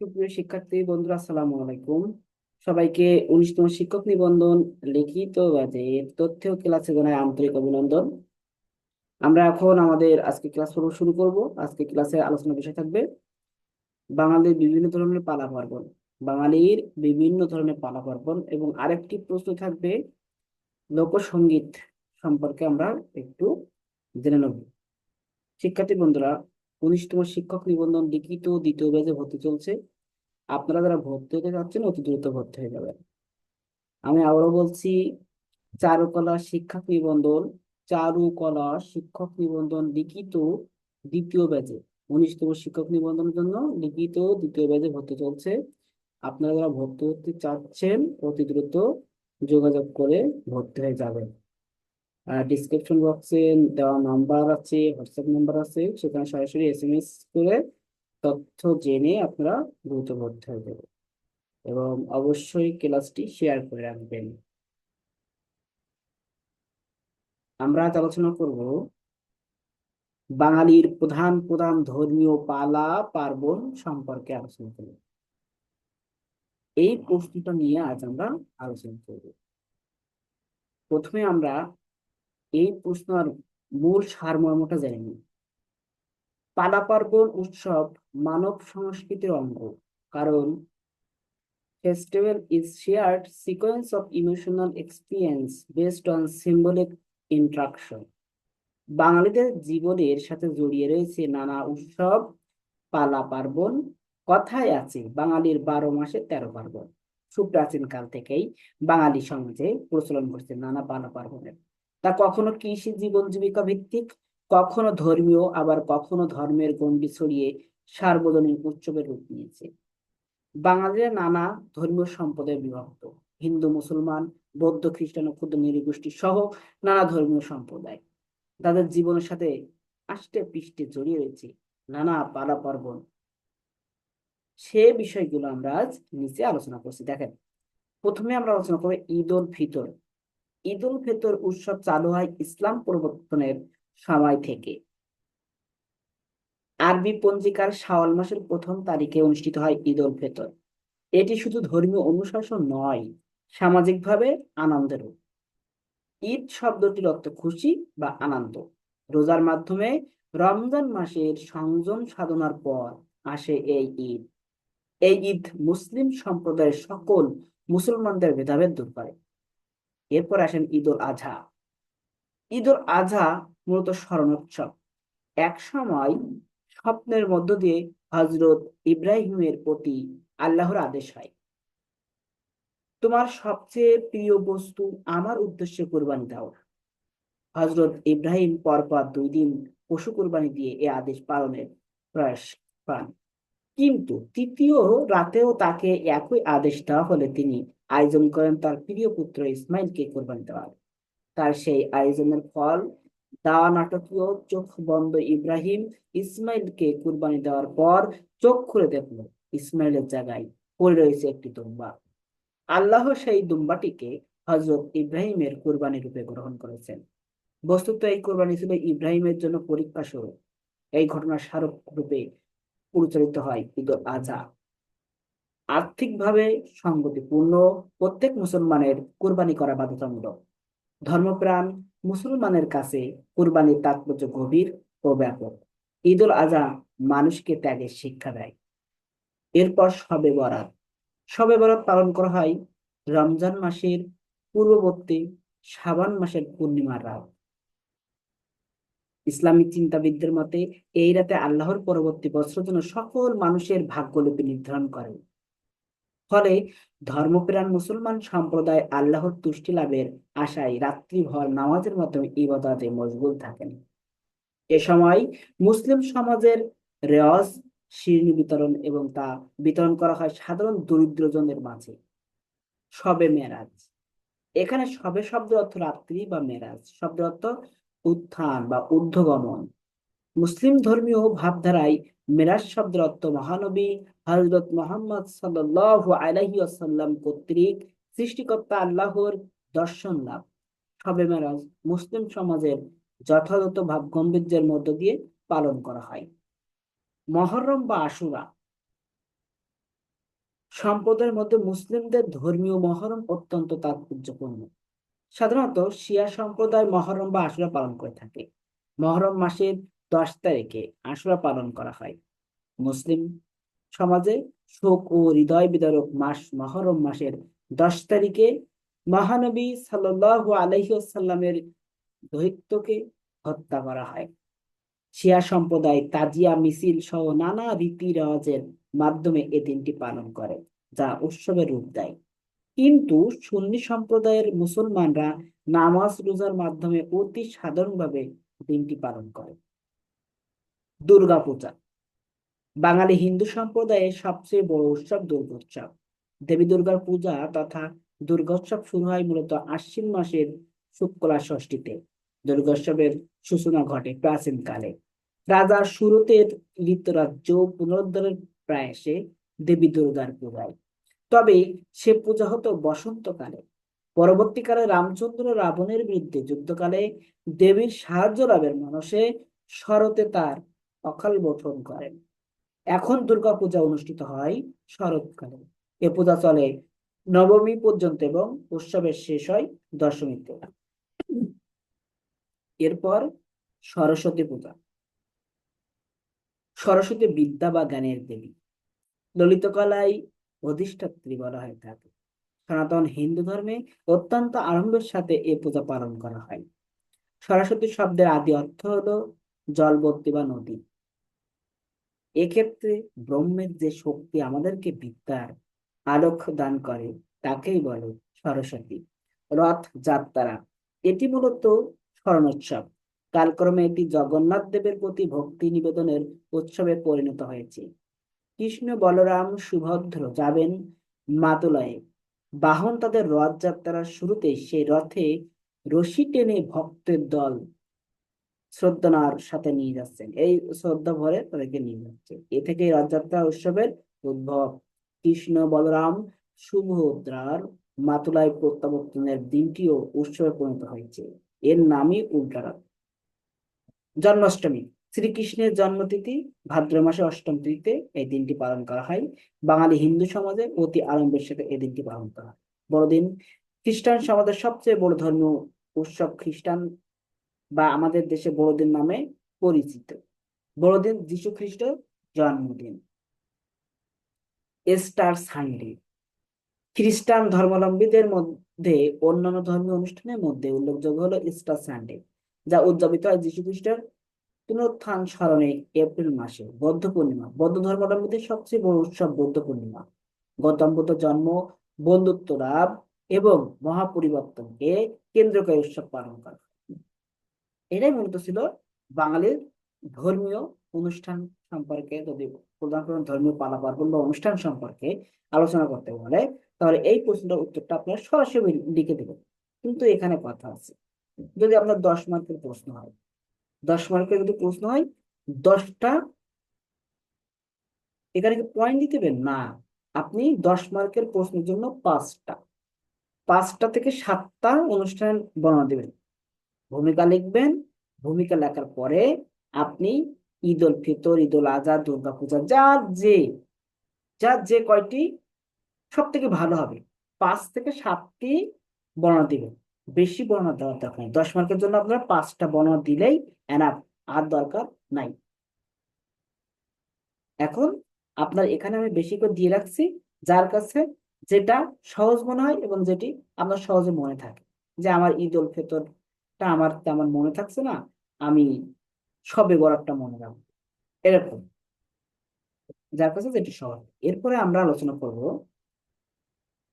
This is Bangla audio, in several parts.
সুপ্রিয় শিক্ষার্থী, বন্ধুরা, আসসালামু আলাইকুম। সবাইকে উনিশতম শিক্ষক নিবন্ধন, লিখিত তথ্য ক্লাসে জানাই আন্তরিক অভিনন্দন। আমরা এখন আমাদের আজকে ক্লাস শুরু শুরু করব। আজকে ক্লাসে আলোচনা বিষয় থাকবে বাঙালির বিভিন্ন ধরনের পালা পার্বণ। বাঙালির বিভিন্ন ধরনের পালা পার্বণ এবং আরেকটি প্রশ্ন থাকবে লোকসঙ্গীত সম্পর্কে আমরা একটু জেনে নেব। শিক্ষার্থী বন্ধুরা উনিশতম শিক্ষক নিবন্ধন লিখিত দ্বিতীয় ব্যাচে ভর্তি চলছে। আপনারা যারা ভর্তি হতে যাচ্ছেন, অতি দ্রুত ভর্তি হয়ে যাবেন। আমি আবারও বলছি, চারুকলা শিক্ষক নিবন্ধন, চারুকলা শিক্ষক নিবন্ধন লিখিত দ্বিতীয় ব্যাচে। উনিশতম শিক্ষক নিবন্ধনের জন্য লিখিত দ্বিতীয় ব্যাচে ভর্তি চলছে। আপনারা যারা ভর্তি হতে চাচ্ছেন, অতি দ্রুত যোগাযোগ করে ভর্তি হয়ে যাবেন। ডিসক্রিপশন বক্সে দেওয়া নাম্বার আছে হোয়াটসঅ্যাপ নাম্বার আছে, সেখানে সরাসরি এস এম এস করে তথ্য জেনে আপনারা দ্রুত ভর্তি হয়ে যাবেন। এবং অবশ্যই ক্লাসটি শেয়ার করে রাখবেন। আমরা আজ আলোচনা করব বাঙালির প্রধান প্রধান ধর্মীয় পালা, পার্বণ সম্পর্কে আলোচনা করব। এই প্রশ্নটা নিয়ে আজ আমরা আলোচনা করব। প্রথমে আমরা এই প্রশ্নের মূল সারমর্মটা জেনে পালা পার্বণ উৎসব মানব সংস্কৃতির অঙ্গ, কারণ festival is shared sequence of emotional experience based on symbolic interaction বাঙালিদের জীবনের সাথে জড়িয়ে রয়েছে নানা উৎসব পালা পার্বণ কথায় আছে বাঙালির বারো মাসে তেরো পার্বণ। সুপ্রাচীন কাল থেকেই বাঙালি সমাজে প্রচলন করছে নানা পালা পার্বণের তা কখনো কৃষি জীবন জীবিকা ভিত্তিক, কখনো ধর্মীয়, আবার কখনো ধর্মের গণ্ডি ছড়িয়ে সার্বজনীন উৎসবের রূপ নিয়েছে। বাঙালিরা নানা ধর্মীয় সম্পদে বিভক্ত। হিন্দু, মুসলমান, বৌদ্ধ, খ্রিস্টান ও ক্ষুদ্র নৃগোষ্ঠী সহ নানা ধর্মীয় সম্প্রদায়। তাদের জীবনের সাথে আষ্টে পৃষ্ঠে জড়িয়ে রয়েছে নানা পালা পার্বণ সে বিষয়গুলো আমরা আজ নিচে আলোচনা করছি। দেখেন, প্রথমে আমরা আলোচনা করব ঈদ উল ফিতর। ঈদ উল ফিতর উৎসব চালু হয় ইসলাম প্রবর্তনের সময় থেকে। আরবি পঞ্জিকার শাওয়াল মাসের প্রথম তারিখে অনুষ্ঠিত হয় ঈদ উল ফিতর। এটি শুধু ধর্মীয় অনুশাসন নয়, সামাজিকভাবে আনন্দেরও। ঈদ শব্দটির অর্থ খুশি বা আনন্দ। রোজার মাধ্যমে রমজান মাসের সংযম সাধনার পর আসে এই ঈদ। এই ঈদ মুসলিম সম্প্রদায়ের সকল মুসলমানদের ভেদাভেদ দূর করে। এরপর আসেন ঈদ উল আজহা। ঈদ উল আজহা মূলত স্মরণোৎসব। এক সময় স্বপ্নের মধ্য দিয়ে হজরত ইব্রাহিমের প্রতি আল্লাহর আদেশ হয়। তোমার সবচেয়ে প্রিয় বস্তু আমার উদ্দেশ্যে কোরবানি দাও। হজরত ইব্রাহিম পরপর দুই দিন পশু কোরবানি দিয়ে এ আদেশ পালনের প্রয়াস পান। কিন্তু তৃতীয় রাতেও তাকে একই আদেশ দেওয়া হলে তিনি আয়োজন করেন তার প্রিয় পুত্র ইসমাইলকে কোরবানি দেওয়ার তার সেই আয়োজনের ফল দাওয়া নাটকীয় চোখ বন্ধ ইব্রাহিম ইসমাইলকে কুরবানি দেওয়ার পর চোখ খুলে দেখল ইসমাইলের জায়গায় পড়ে রয়েছে একটি দুম্বা। আল্লাহ সেই দুম্বাটিকে হজরত ইব্রাহিমের কুরবানি রূপে গ্রহণ করেছেন। বস্তুত এই কোরবানি ছিল ইব্রাহিমের জন্য পরীক্ষা স্বরূপ এই ঘটনার স্মারক রূপে পরিচালিত হয় ঈদ আজহা আর্থিকভাবে সংগতিপূর্ণ, প্রত্যেক মুসলমানের কুরবানি করা বাধ্যতামূলক। ধর্মপ্রাণ মুসলমানের কাছে কোরবানির তাৎপর্য গভীর ও ব্যাপক। ঈদ উল আজহা মানুষকে ত্যাগের শিক্ষা দেয়। এরপর সবে বরাত। সবে বরাত পালন করা হয় রমজান মাসের পূর্ববর্তী শাবান মাসের পূর্ণিমার রাত। ইসলামিক চিন্তাবিদদের মতে, এই রাতে আল্লাহর পরবর্তী বছর জন্য সকল মানুষের ভাগ্যলিপি নির্ধারণ করেন ফলে ধর্মপ্রাণ মুসলমান সম্প্রদায় আল্লাহর তুষ্টি লাভের আশায় রাত্রিভর নামাজের মাধ্যমে ইবাদতে মশগুল থাকেন। এ সময় মুসলিম সমাজের রেওয়াজ শিরনি বিতরণ এবং তা বিতরণ করা হয় সাধারণ দরিদ্রজনের মাঝে। সবে মেরাজ। এখানে সবে শব্দ অর্থ রাত্রি বা মেরাজ। শব্দ অর্থ উত্থান বা ঊর্ধ্বগমন। মুসলিম ধর্মীয় ভাবধারায় মেরাজ শব্দের অর্থ মহানবী হজরত মোহাম্মদ সাল্লাল্লাহু আলাইহি ওয়াসাল্লাম কর্তৃক সৃষ্টিকর্তা আল্লাহর দর্শন লাভ। সবে মেরাজ মুসলিম সমাজের যথাযথ ভাব গম্ভীর্যের মধ্য দিয়ে পালন করা হয়। মহরম বা আশুরা সম্প্রদায়ের মধ্যে মুসলিমদের ধর্মীয় মহরম অত্যন্ত তাৎপর্যপূর্ণ। সাধারণত শিয়া সম্প্রদায় মহরম বা আশুরা পালন করে থাকে। মহরম মাসের দশ তারিখে আশুরা পালন করা হয়। মুসলিম সমাজে শোক ও হৃদয় বিদারক মাস, মহরম মাসের দশ তারিখে মহানবী সাল্লাল্লাহু আলাইহি ওয়াসাল্লামের দৈত্যকে হত্যা করা হয়। শিয়া সম্প্রদায় তাজিয়া মিছিল সহ নানা রীতি রেওয়াজের মাধ্যমে এ দিনটি পালন করে, যা উৎসবের রূপ দেয়। কিন্তু সুন্নি সম্প্রদায়ের মুসলমানরা নামাজ রোজার মাধ্যমে অতি সাধারণভাবে দিনটি পালন করে। দুর্গাপূজা বাঙালি হিন্দু সম্প্রদায়ের সবচেয়ে বড় উৎসব দুর্গোৎসব। দেবী দুর্গার পূজা তথা দুর্গোৎসব শুরু হয় মূলত আশ্বিন মাসের শুক্লা ষষ্ঠীতে। দুর্গোৎসবের সূচনা ঘটে প্রাচীনকালে রাজা সুরতের লিতরাজ্য পুনরুদ্ধারের প্রয়াসে দেবী দুর্গার পূজায়। তবে সে পূজা হতো বসন্তকালে। পরবর্তীকালে রামচন্দ্র রাবণের বিরুদ্ধে যুদ্ধকালে দেবীর সাহায্য লাভের মানুষে শরতে তার অকাল বোধন করেন। এখন দুর্গা পূজা অনুষ্ঠিত হয় শরৎকালে। এ পূজা চলে নবমী পর্যন্ত এবং উৎসবের শেষ হয় দশমীতে। এরপর সরস্বতী পূজা। সরস্বতী বিদ্যা বা জ্ঞানের দেবী। ললিত কলায় অধিষ্ঠাত্রী বলা হয়ে থাকে সনাতন হিন্দু ধর্মে অত্যন্ত আড়ম্বরের সাথে এ পূজা পালন করা হয়। সরস্বতী শব্দের আদি অর্থ হলো জলবর্তী বা নদী। এক্ষেত্রে ব্রহ্মের যে শক্তি আমাদেরকে বিদ্যার আলোক দান করে, তাকেই বলে সরস্বতী রথ যাত্রা। এটি মূলত স্মরণোৎসব। কালক্রমে এটি জগন্নাথ দেবের প্রতি ভক্তি নিবেদনের উৎসবে পরিণত হয়েছে। কৃষ্ণ বলরাম সুভদ্র যাবেন মাতুলায় বাহন তাদের রথযাত্রার শুরুতে সেই রথে রশি টেনে ভক্তের দল শ্রদ্ধার সাথে নিয়ে যাচ্ছেন। এই শ্রদ্ধা ভরে তাদেরকে নিয়ে যাচ্ছে। এ থেকে রথযাত্রা উৎসবের উদ্ভব। কৃষ্ণ বলরাম সুভদ্রার মাতুলায় প্রত্যাবর্তনের দিনটিও উৎসবে পরিণত হয়েছে। এর নামই উল্টারথ জন্মাষ্টমী। শ্রীকৃষ্ণের জন্মতিথি ভাদ্র মাসে অষ্টম তিথিতে এই দিনটি পালন করা হয়। বাঙালি হিন্দু সমাজে অতি আড়ম্বরের সাথে এই দিনটি পালন করা হয়। বড়দিন খ্রিস্টান সমাজের সবচেয়ে বড় ধর্মীয় উৎসব খ্রিস্টান বা আমাদের দেশে বড়দিন নামে পরিচিত। বড়দিন যীশু খ্রিস্ট জন্মদিন। Easter Sunday. খ্রিস্টান ধর্মাবলম্বীদের মধ্যে অন্যান্য ধর্মীয় অনুষ্ঠানের মধ্যে উল্লেখযোগ্য হলো ইস্টার সানডে, যা উদযাপিত হয় যীশু খ্রিস্টের পুনরুত্থান স্মরণে এপ্রিল মাসে, বৌদ্ধ পূর্ণিমা। বৌদ্ধ ধর্মাবলম্বীদের সবচেয়ে বড় উৎসব বৌদ্ধ পূর্ণিমা। গৌতম বুদ্ধ জন্ম, বন্ধুত্ব লাভ এবং মহাপরিবর্তনকে কেন্দ্র করে উৎসব পালন করা এটাই মূলত ছিল বাঙালির ধর্মীয় অনুষ্ঠান সম্পর্কে যদি প্রধান ধর্মীয় পালা পার্বণ বা অনুষ্ঠান সম্পর্কে আলোচনা করতে বলে, তাহলে এই প্রশ্নটার উত্তরটা আপনার সরাসরি লিখে দেবেন। কিন্তু এখানে কথা আছে। যদি আপনার দশ মার্কের প্রশ্ন হয়, দশ মার্কের যদি প্রশ্ন হয়, দশটা এখানে কি পয়েন্ট দিতে দেবেন না, আপনি দশ মার্কের প্রশ্নের জন্য পাঁচটা পাঁচটা থেকে সাতটা অনুষ্ঠান বর্ণনা দেবেন। ভূমিকা লিখবেন, ভূমিকা লেখার পরে আপনি ঈদ উল ফিতর ঈদ উল আজহা দুর্গা পূজা যার যে যার যে কয়টি সব থেকে ভালো হবে। পাঁচ থেকে সাতটি বর্ণনা দিবেন। বেশি বর্ণনা দেওয়ার দরকার নেই। দশ মার্কের জন্য আপনারা পাঁচটা বর্ণনা দিলেই এনাফ আর দরকার নাই। এখন আপনার এখানে আমি বেশি করে দিয়ে রাখছি, যার কাছে যেটা সহজ মনে হয় এবং যেটি আপনার সহজে মনে থাকে। যে আমার ঈদ উল ফিতরটা আমার তেমন মনে থাকছে না, আমি সবে বরাতটা মনে রাখব। এরকম। যার কাছে যেটি সহজ। এরপরে আমরা আলোচনা করব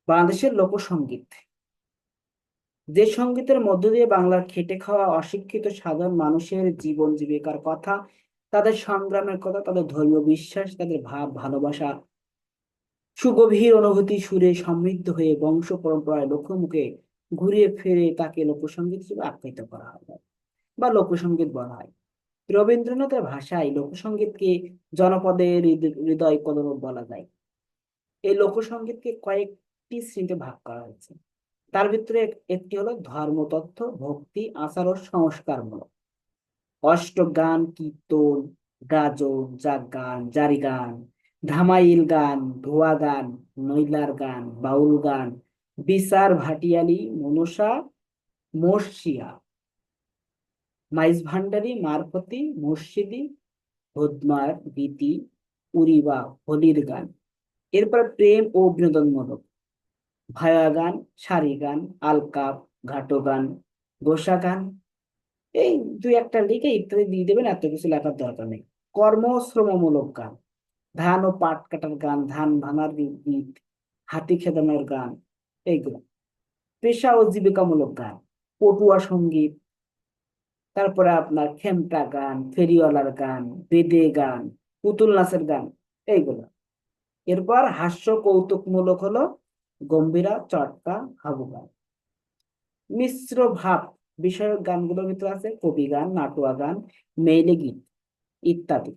বাংলাদেশের লোকসঙ্গীত যে সঙ্গীতের মধ্য দিয়ে বাংলার খেটে খাওয়া অশিক্ষিত সাধারণ মানুষের জীবন জীবিকার কথা, তাদের সংগ্রামের কথা, তাদের ধর্মীয় বিশ্বাস, তাদের ভাব, ভালোবাসা, সুগভীর অনুভূতি, সুরে সমৃদ্ধ হয়ে বংশ পরম্পরায় লোকমুখে ঘুরিয়ে ফিরে তাকে লোকসঙ্গীত হিসেবে আখ্যায়িত করা হয় বা লোকসঙ্গীত বলা হয়। রবীন্দ্রনাথের ভাষায় লোকসঙ্গীতকে জনপদের হৃদয় কদম বলা যায়। এই লোকসঙ্গীতকে কয়েকটি শ্রেণীতে ভাগ করা হয়েছে। তার ভিতরে একটি হলো ধর্মতত্ত্ব, ভক্তি, আচার ও সংস্কারমূলক। অষ্টগান, কীর্তন, গাজন জাগান জারি গান ধামাইল গান, ধোয়া গান নৈলার গান, বাউল গান বিচার ভাটিয়ালি মনসা মর্ষিয়া মাইজ ভান্ডারি মারফতি মুর্শিদি হদমার গীতি, উরিবা হোলির গান। এরপর প্রেম ও বিনোদনমূলক। ভায়া গান, সারি গান, আলকাপ, ঘাটো গান, গোসা গান। এই দুই একটা লিখে ইত্যাদি দিয়ে দেবেন, এত কিছু লেখার দরকার নেই। কর্মশ্রমমূলক গান। ধান ও পাট কাটার গান, ধান ভাঙার গীত, হাতি খেদানোর গান এইগুলো পেশা ও জীবিকামূলক গান, পটুয়া সংগীত, তারপরে আপনার খেমটা গান, ফেরিওয়ালার গান, বেদে গান, পুতুল নাচের গান, এইগুলো। এরপর হাস্য কৌতুকমূলক হলো গম্ভীরা, চটকা হাবু গান মিশ্র ভাব বিষয়ক গানগুলোর ভিতরে আছে কবি গান, নাটুয়া গান, মেইলে গীত, ইত্যাদি।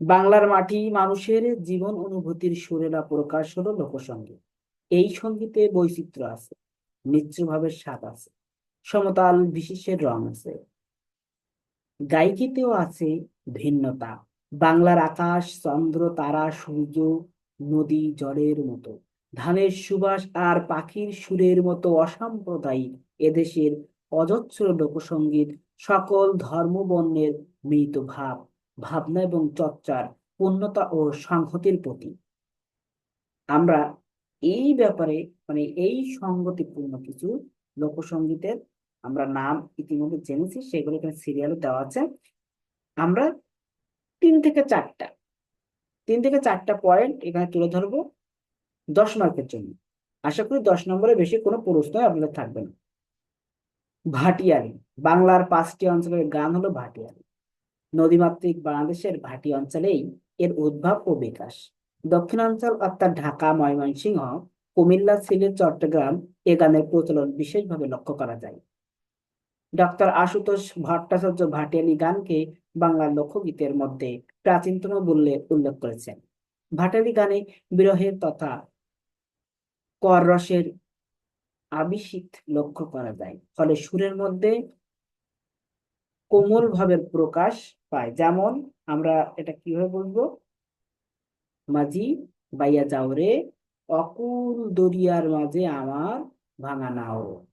বাংলার মাটি মানুষের জীবন অনুভূতির সুরেলা প্রকাশ হলো লোকসঙ্গীত এই সঙ্গীতে বৈচিত্র্য আছে ভাবের স্বাদ আছে, সমতাল বিশেষের রং আছে। গায়কিতেও আছে ভিন্নতা, বাংলার আকাশ, চন্দ্র, তারা, সূর্য, নদী, জলের মতো। ধানের সুবাস আর পাখির সুরের মতো অসাম্প্রদায়িক এদেশের অজস্র লোকসঙ্গীত সকল ধর্মবর্ণের মৃত ভাব। ভাবনা এবং চর্চার পূর্ণতা ও সংহতির প্রতি আমরা এই ব্যাপারে মানে এই সংগতিপূর্ণ কিছু লোকসঙ্গীতের আমরা নাম ইতিমধ্যে জেনেছি, সেগুলো এখানে সিরিয়ালে দেওয়া আছে। আমরা তিন থেকে চারটা, তিন থেকে চারটা পয়েন্ট এখানে তুলে ধরবো দশ মার্কের জন্য। আশা করি দশ নম্বরে বেশি কোনো প্রশ্ন আপনাদের থাকবে না। ভাটিয়ালি, বাংলার পাঁচটি অঞ্চলের গান হলো ভাটিয়ালি। নদীমাতৃক বাংলাদেশের ভাটি অঞ্চলেই এর উদ্ভব ও বিকাশ। দক্ষিণাঞ্চল অর্থাৎ ঢাকা, ময়মনসিংহ, কুমিল্লা, সিলেট, চট্টগ্রাম এ গানের প্রচলন বিশেষভাবে লক্ষ্য করা যায়। ডক্টর আশুতোষ ভট্টাচার্য ভাটিয়ালি গানকে বাংলার লোকগীতের মধ্যে প্রাচীনতম বললে উল্লেখ করেছেন। ভাটিয়ালি গানে বিরহের তথা কর রসের আবিষিক লক্ষ্য করা যায়। ফলে সুরের মধ্যে কোমল ভাবের প্রকাশ পায়। যেমন আমরা এটা কীভাবে বলব? মাঝি বাইয়া যাও রে, অকুল দরিয়ার মাঝে আমার ভাঙা নাও।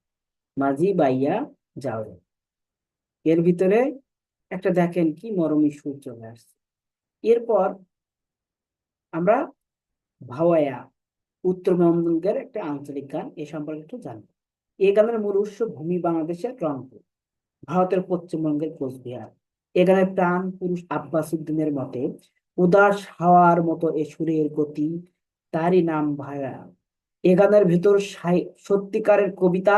মাঝি বাইয়া যাও রে। এর ভিতরে একটা দেখেন কি মরমী সুর চলে আসছে। এরপর আমরা ভাওয়ায়া উত্তরবঙ্গের একটা আঞ্চলিক গান এ সম্পর্কে একটু জানব। এই গানের মূল উৎস ভূমি বাংলাদেশের রংপুর। ভারতের পশ্চিমবঙ্গের কোচবিহার। এখানে প্রাণ পুরুষ আব্বাস উদ্দিনের মতে, উদাস হাওয়ার মতো এ সুরের গতি, তারই নাম ভায়া। এ গানের ভেতর সত্যিকারের কবিতা,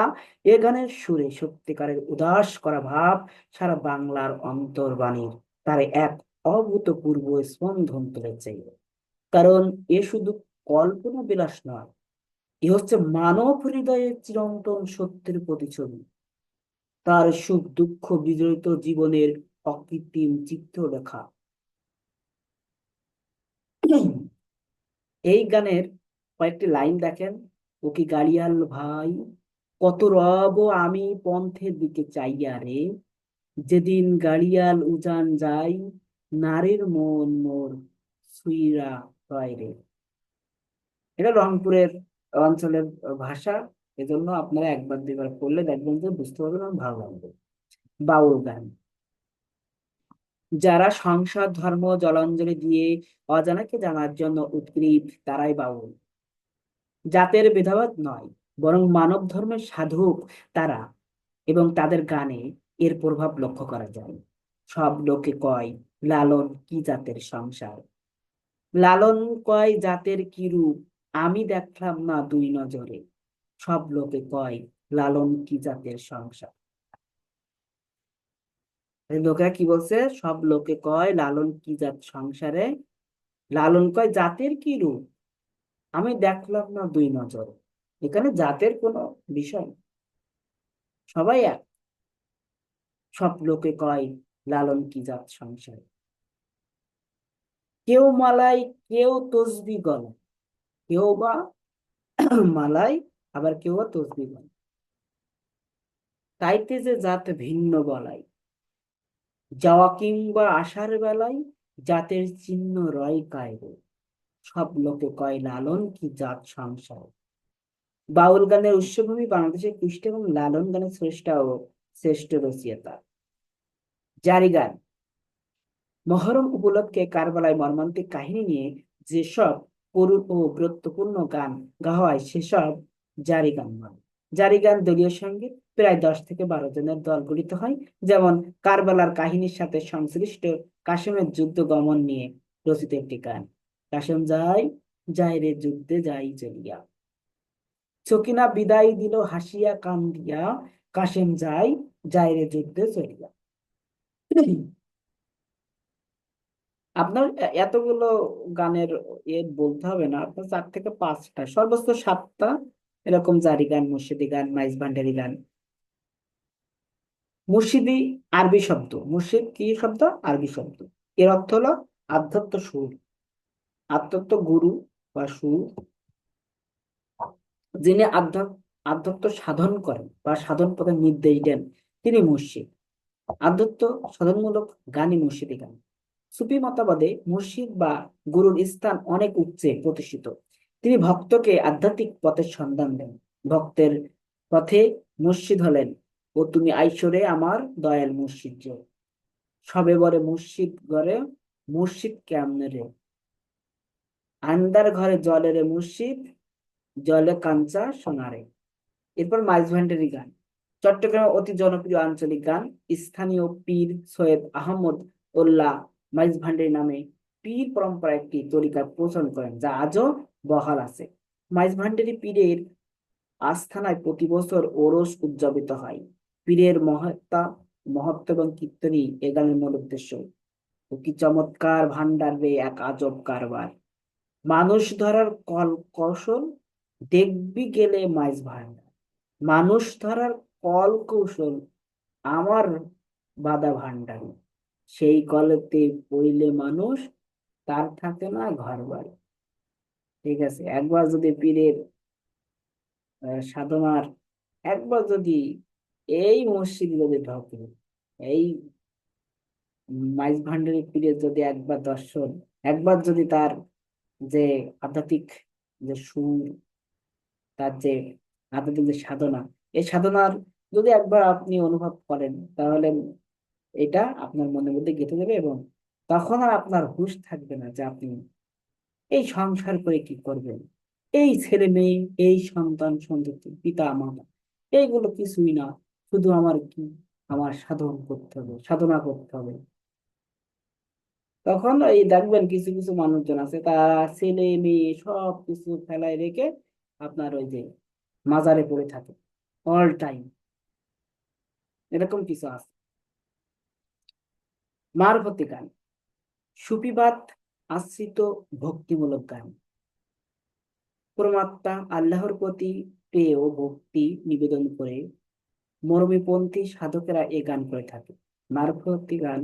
এ গানের সুরে সত্যিকারের উদাস করা ভাব, সারা বাংলার অন্তর্বাণীর তার এক অভূতপূর্ব স্পন্দন তুলেছে। কারণ এ শুধু কল্পনা বিলাস নয়, এ হচ্ছে মানব হৃদয়ের চিরন্তন সত্যের প্রতিছবি তার সুখ দুঃখ বিজড়িত জীবনের অকৃত্রিম চিত্ররেখা এই গানের কয়েকটি লাইন দেখেন। ও কি গাড়িয়াল ভাই, কত রব আমি পন্থের দিকে চাইয়া রে। যেদিন গাড়িয়াল উজান যাই, নারীর মন মোর সুইরা হয় রে। এটা রংপুরের অঞ্চলের ভাষা। এজন্য আপনারা একবার, দুইবার পড়লে দেখবেন যে বুঝতে পারবেন আমার ভালো লাগবে বাউল গান। যারা সংসার ধর্ম জলাঞ্জলি দিয়ে অজানাকে জানার জন্য উৎগ্রীব, তারাই বাউল। জাতের ভেদাভেদ নয়, বরং মানব ধর্মের সাধক তারা এবং তাদের গানে এর প্রভাব লক্ষ্য করা যায়। সব লোকে কয়, লালন কি জাতের সংসার? লালন কয় জাতের কি রূপ? আমি দেখলাম না দুই নজরে। সব লোকে কয়, লালন কি জাতের সংসার? লোকেরা কি বলছে? সব লোকে কয়, লালন কি জাত সংসারে? লালন কয়, জাতের কি রূপ? আমি দেখলাম না দুই নজর। এখানে জাতের কোনো বিষয় সবাই এক। সব লোকে কয়, লালন কি জাত সংসার? কেউ মালাই, কেউ তসবি গলায়। কেউ বা মালাই আবার কেউ তসবি গলায় তাইতে যে জাত ভিন্ন গলায়, যাওয়া কিংবা আসার বেলায় জাতের চিহ্ন রয় কায়রো সব লোকে কয় লালন কি জাত সংসার? বাউল গানের উৎসভূমি বাংলাদেশের কৃষ্ণ এবং লালন গানের শ্রেষ্ঠ ও শ্রেষ্ঠ রচয়িতা। জারি গান। মহরম উপলক্ষে কারবালায় মর্মান্তিক কাহিনী নিয়ে যেসব করুণ ও গুরুত্বপূর্ণ গান গাওয়ায়, সেসব জারি গান বলে জারি গান দলীয় সংগীত প্রায় দশ থেকে বারো জনের দল গঠিত হয়, যেমন কারবালার কাহিনীর সাথে সংশ্লিষ্ট কাশেমের যুদ্ধ গমন নিয়ে রচিত একটি গান, কাশেম যাই যাই রে যুদ্ধে যাই চলিয়া চকিনা বিদায় দিল হাসিয়া কান্দিয়া কাশেম যাই যাই রে যুদ্ধে চলিয়া আপনার এতগুলো গানের এ বলতে হবে না, আপনার চার থেকে পাঁচটা, সর্বোচ্চ সাতটা এরকম জারি গান, মুর্শিদি গান, মাইজ ভান্ডারি গান। মুর্শিদি আরবি শব্দ। মুর্শিদ কি শব্দ? আরবি শব্দ। এর অর্থ হলো আধ্যাত্ম সুর। আধ্যাত্ম গুরু বা সুর যিনি আধ্যাত্ম সাধন করেন বা সাধন পথে নির্দেশ দেন, তিনি মুর্শিদ। আধ্যাত্ম সাধনমূলক গানই মুর্শিদি গান। সুফি মতবাদে মুর্শিদ বা গুরুর স্থান অনেক উচ্চে প্রতিষ্ঠিত। তিনি ভক্তকে আধ্যাত্মিক পথের সন্ধান দেন। ভক্তের পথে মুর্শিদ হলেন, ও তুমি আইসরে আমার দয়াল মসজিদ সবে বরে মুর্শিদ ঘরে মুর্শিদ কেমনে রে? আন্দার ঘরে জলে রে মুর্শিদ, জলে কাঞ্চা সোনারে এরপর মাইজ ভান্ডারি গান। চট্টগ্রামের অতি জনপ্রিয় আঞ্চলিক গান, স্থানীয় পীর সৈয়দ আহমদ উল্লাহ মাইজ ভান্ডারি নামে পীর পরম্পরা একটি তরিকা প্রচলন করেন, যা আজও বহাল আছে। মাইজ ভান্ডারি পীরের আস্থানায় প্রতি বছর ওরস উদযাপিত হয়। পীরের মহত্তা, মহত্ব এবং কীর্তনই এ গানের মূল উদ্দেশ্য। কি চমৎকার ভান্ডার রে এক আজব কারবার। মানুষ ধরার কল, কৌশল, দেখবি গেলে মাইজ ভান্ডার মানুষ ধরার কল, কৌশল, আমার বাদা ভান্ডারি সেই কলেতে পইলে মানুষ তার থাকে না ঘর বাড়ি ঠিক আছে? একবার যদি পীরের সাধনার, একবার যদি এই মসজিদ যদি ঢোকে, এই মাইজ ভান্ডারি পীরের যদি একবার দর্শন, একবার যদি তার যে আধ্যাত্মিক যে সুর, তার যে আধ্যাত্মিক যে সাধনা, এই সাধনার যদি একবার আপনি অনুভব করেন, তাহলে এটা আপনার মনের মধ্যে গেঁথে যাবে এবং তখন আর আপনার হুশ থাকবে না যে আপনি এই সংসার করে কি করবেন? এই ছেলে মেয়ে, এই সন্তান, সন্ততি, পিতা, মাতা, এইগুলো কিছুই না। শুধু আমার কি? আমার সাধন করতে হবে, সাধনা করতে হবে। তখন এই দেখবেন কিছু কিছু মানুষজন আছে, তারা ছেলে, মেয়ে সব কিছু ফেলায় রেখে আপনার ওই যে মাজারে পড়ে থাকে অল টাইম এরকম কিছু আছে। মারফতি গান। সুফিবাদ আশ্রিত ভক্তিমূলক গান। পরমাত্মা আল্লাহর প্রতি প্রেয় ও ভক্তি নিবেদন করে মরমীপন্থী সাধকেরা এ গান করে থাকে। মারফতি গান,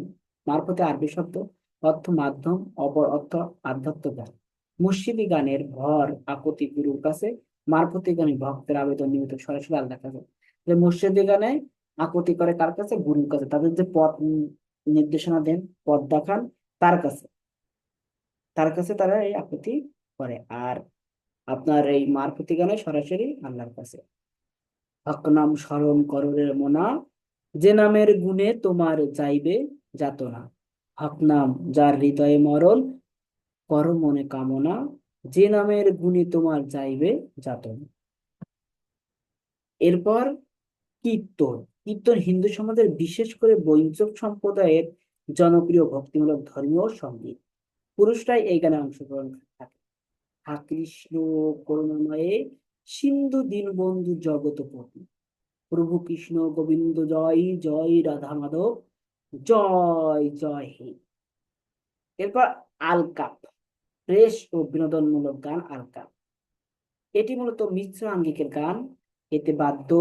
মারফতি আরবি শব্দ, অর্থ মাধ্যম, অপর অর্থ আধ্যাত্ম গান। মুর্শিদি গানের ভর আকতি গুরুর কাছে মারফতি গানে ভক্তের আবেদন নিমিত্ত সরাসরি আল্লাহর কাছে যে মুর্শিদি গানে আকতি করে কার কাছে? গুরুর কাছে। তাদের যে পথ নির্দেশনা দেন, পথ দেখান তার কাছে। তার কাছে তারা এই আপত্তি করে। আর আপনার এই মারফতি গানে সরাসরি আল্লাহর কাছে। হক নাম স্মরণ কররে মোনা, যে নামের গুণে তোমার যাইবে যাতনা। হক নাম যার হৃদয়ে মরণ, কর মনে কামনা, যে নামের গুণে তোমার যাইবে যাতনা। এরপর কীর্তন। কীর্তন হিন্দু সমাজের বিশেষ করে বৈঞ্চক সম্প্রদায়ের জনপ্রিয়, ভক্তিমূলক, ধর্মীয় সংগীত। পুরুষরাই এই গানে অংশগ্রহণ করে থাকে। হা কৃষ্ণ, করুণাময়ে সিন্ধু দীনবন্ধু জগতপতি প্রভু কৃষ্ণ, গোবিন্দ, জয় জয় রাধা মাধব, জয় জয় হে। এরপর আলকাপ রেশ ও বিনোদনমূলক গান আলকাপ। এটি মূলত মিশ্র আঙ্গিকের গান। এতে বাদ্য,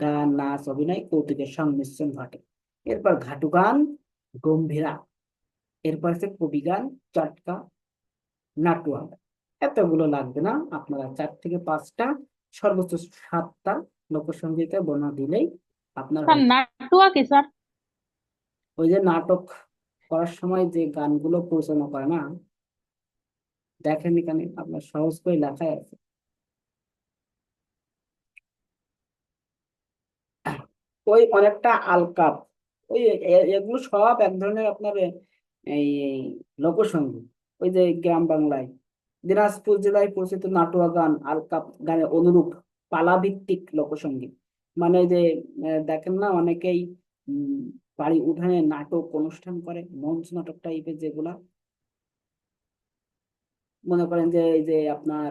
গান, নাচ, অভিনয়, কৌতুকের সংমিশ্রণ ঘটে। এরপর ঘাটু গান গম্ভীরা। এরপর আছে কবি গান চটকা নাটুয়া। এতগুলো লাগবে না আপনারা চার থেকে পাঁচটা সর্বোচ্চ সাতটা লোকসঙ্গীতের বর্ণনা দিলেই আপনার। নাটুয়া কি স্যার? ওই যে নাটক করার সময় যে গানগুলো পরিচালনা করে না দেখেন এখানে আপনার সহজ করে লেখাই আছে। ওই অনেকটা আলকাপ ওই এগুলো সব এক ধরনের আপনার এই লোকসঙ্গীত। ওই যে গ্রাম বাংলায়। দিনাজপুর জেলায় পরিচিত নাটোয়া গান আলকাপ গানের অনুরূপ পালা ভিত্তিক লোকসঙ্গীত। মানে যে দেখেন না অনেকেই বাড়ি উঠানে নাটক অনুষ্ঠান করে, মঞ্চ নাটক টাইপের যেগুলা। মনে করেন যে, এই যে আপনার,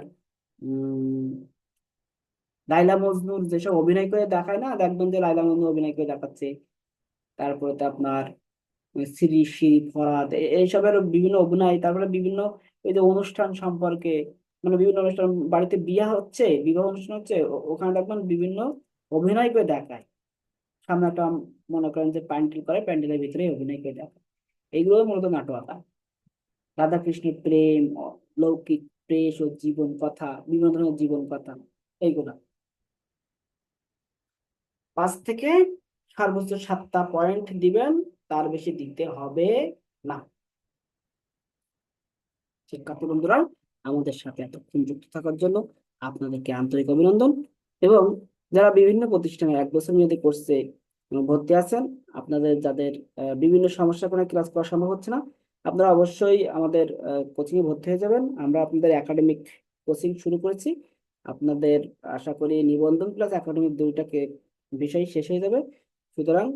উম লাইলা মজনুর যেসব অভিনয় করে দেখায় না, দেখবেন যে লাইলা মজনু অভিনয় করে দেখাচ্ছে। তারপরে তো আপনার শ্রী শ্রী ফরহাদ এ- এইসবের বিভিন্ন অভিনয়, তারপরে বিভিন্ন এই যে অনুষ্ঠান সম্পর্কে মানে বিভিন্ন অনুষ্ঠান, বাড়িতে বিয়া হচ্ছে, বিবাহ অনুষ্ঠান হচ্ছে ওখানে দেখবেন বিভিন্ন অভিনয় করে দেখায়। সামনে একটা মনে করেন যে প্যান্ডেল করে, প্যান্ডেলের ভিতরে অভিনয় করে দেখায়। এইগুলো মূলত নাটক রাধা কৃষ্ণের প্রেম লৌকিক প্রেস ও জীবন কথা, বিভিন্ন ধরনের জীবন কথা, এইগুলা। পাঁচ থেকে সর্বোচ্চ সাতটা পয়েন্ট দিবেন, তার বেশি দিতে হবে না। শিক্ষার্থী বন্ধুরা, আমাদের সাথে এতক্ষণ যুক্ত থাকার জন্য আপনাদেরকে আন্তরিক অভিনন্দন এবং যারা বিভিন্ন প্রতিষ্ঠানে এক বছর মেয়াদী কোর্সে ভর্তি আছেন, আপনাদের যাদের বিভিন্ন সমস্যার কারণে ক্লাস করা সম্ভব হচ্ছে না, আপনারা অবশ্যই আমাদের কোচিং এ ভর্তি হয়ে যাবেন। আমরা আপনাদের একাডেমিক কোচিং শুরু করেছি। আপনাদের আশা করি নিবন্ধন প্লাস একাডেমিক দুইটাকে বিষয় শেষ হয়ে যাবে। সুতরাং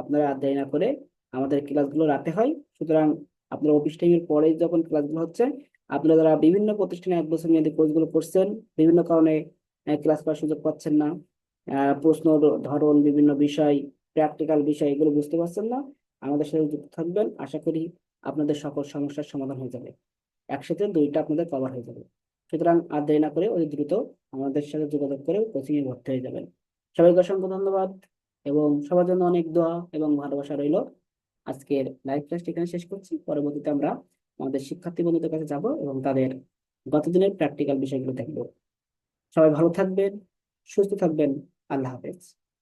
আপনারা আর না করে আমাদের ক্লাসগুলো রাতে হয়। সুতরাং আপনার অফিস টাইমের পরে যখন ক্লাসগুলো হচ্ছে, আপনারা যারা বিভিন্ন প্রতিষ্ঠানে এক বছর মেয়াদী কোর্সগুলো করছেন, বিভিন্ন কারণে ক্লাস করার সুযোগ পাচ্ছেন না প্রশ্ন, ধরন, বিভিন্ন বিষয় প্র্যাকটিক্যাল বিষয়, এগুলো বুঝতে পারছেন না, আমাদের সাথে যুক্ত থাকবেন। আশা করি আপনাদের সকল সমস্যার সমাধান হয়ে যাবে। একসাথে দুইটা আপনাদের কভার হয়ে যাবে। সুতরাং আর দেরি না করে অতি দ্রুত আমাদের সাথে যোগাযোগ করে কোচিং এ ভর্তি হয়ে যাবেন। সবাইকে অসংখ্য ধন্যবাদ। এবং সবার জন্য অনেক দোয়া এবং ভালোবাসা রইল। আজকের লাইভ ক্লাস এখানে শেষ করছি। পরবর্তীতে আমরা আমাদের শিক্ষার্থী বন্ধুদের কাছে যাব এবং তাদের গতদিনের প্র্যাকটিক্যাল বিষয়গুলো দেখব। সবাই ভালো থাকবেন, সুস্থ থাকবেন। আল্লাহ হাফেজ।